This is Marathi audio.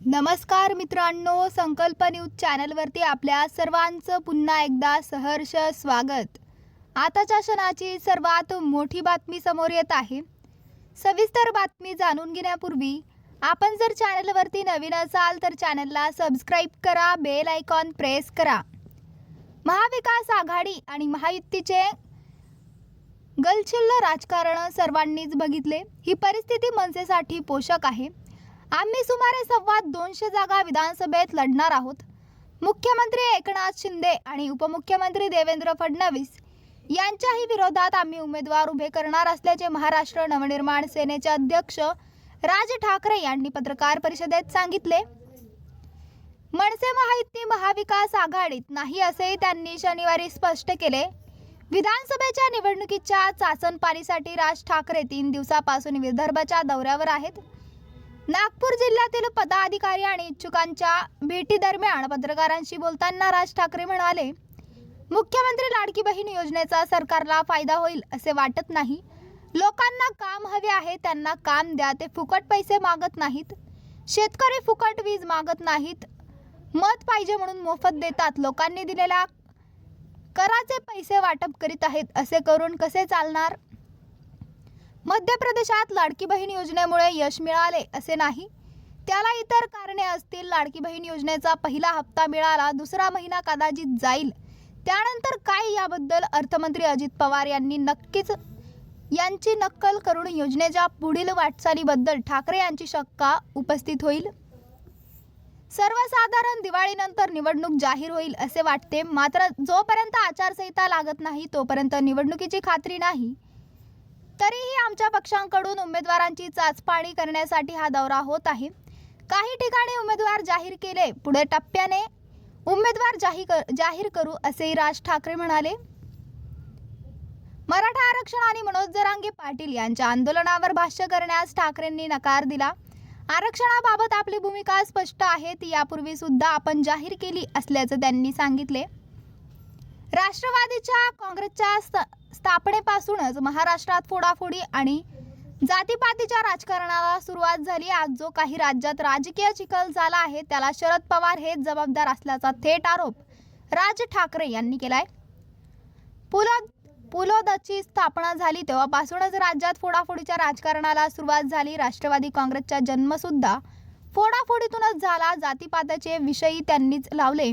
नमस्कार मित्रांनो संकल्प न्यूज चॅनलवरती आपल्या सर्वांचं पुन्हा एकदा सहर्ष स्वागत. आताच्या क्षणाची सर्वात मोठी बातमी समोर येत आहे. सविस्तर बातमी जाणून घेण्यापूर्वी आपण जर चॅनलवरती नवीन असाल तर चॅनलला सबस्क्राईब करा बेल आयकॉन प्रेस करा. महाविकास आघाडी आणि महायुतीचे गलछिल्ल राजकारण सर्वांनीच बघितले. ही परिस्थिती मनसेसाठी पोषक आहे. आम्ही सुमारे सव्वा दोनशे जागा विधानसभेत लढणार आहोत. मुख्यमंत्री एकनाथ शिंदे आणि उपमुख्यमंत्री देवेंद्र फडणवीस यांच्याही विरोधात आम्ही उमेदवार उभे करणार असल्याचे महाराष्ट्र नवनिर्माण सेनेचे अध्यक्ष राज ठाकरे यांनी पत्रकार परिषदेत सांगितले. मनसे महायुती महाविकास आघाडीत नाही असेही त्यांनी शनिवारी स्पष्ट केले. विधानसभेच्या निवडणुकीच्या चाचणपाणीसाठी राज ठाकरे तीन दिवसापासून विदर्भाच्या दौऱ्यावर आहेत. नागपूर जिल्ह्यातील पदाधिकारी आणि इच्छुकांच्या भेटी दरम्यान पत्रकारांशी बोलताना राज ठाकरे म्हणाले मुख्यमंत्री लाडकी बहीण योजनेचा सरकारला फायदा होईल असे वाटत नाही. लोकांना काम हवे आहे त्यांना काम द्या. ते फुकट पैसे मागत नाहीत. शेतकरी फुकट वीज मागत नाहीत. मत पाहिजे म्हणून मोफत देतात. लोकांनी दिलेल्या कराचे पैसे वाटप करीत आहेत. असे करून कसे चालणार? मध्य प्रदेशात लाडकी बहीण योजनेमुळे यश मिळाले असे नाही. त्याला इतर कारणे असतील लाडकी बहीण योजनेचा पहिला हप्ता मिळाला दुसरा महिना कदाचित जाईल. त्यानंतर काय याबद्दल अर्थमंत्री अजित पवार यांनी नक्कीच यांची नक्कल करून योजनेच्या पुढील वाटचालीबद्दल ठाकरे यांची शक्का उपस्थित होईल. सर्वसाधारण दिवाळीनंतर निवडणूक जाहीर होईल असे वाटते. मात्र जोपर्यंत आचारसंहिता लागत नाही तोपर्यंत निवडणुकीची खात्री नाही. तरीही आमच्या पक्षांकडून उमेदवारांची चाचपाणी करण्यासाठी हा दौरा होत आहे. काही ठिकाणी उमेदवार जाहीर केले पुढे टप्प्याने उमेदवार जाहीर जाहीर करू असेही राज ठाकरे म्हणाले. मराठा आरक्षण आणि मनोज जरांगे पाटील यांच्या आंदोलनावर भाष्य करण्यास ठाकरेंनी नकार दिला. आरक्षणाबाबत आपली भूमिका स्पष्ट आहे ती यापूर्वी सुद्धा आपण जाहीर केली असल्याचं त्यांनी सांगितले. राष्ट्रवादीच्या काँग्रेसच्या स्त- स्थापनेपासूनच महाराष्ट्रात फोडाफोडी आणि जातीपातीच्या राजकारणाला सुरुवात झाली. आज जो काही राज्यात राजकीय चिखल झाला आहे त्याला शरद पवार हेच जबाबदार असल्याचा थेट आरोप राज ठाकरे यांनी केलाय. पुलद पुलोदची स्थापना झाली तेव्हापासूनच राज्यात फोडाफोडीच्या राजकारणाला सुरुवात झाली. राष्ट्रवादी काँग्रेसचा जन्मसुद्धा फोडाफोडीतूनच झाला. जातीपाताचे विषयी त्यांनीच लावले.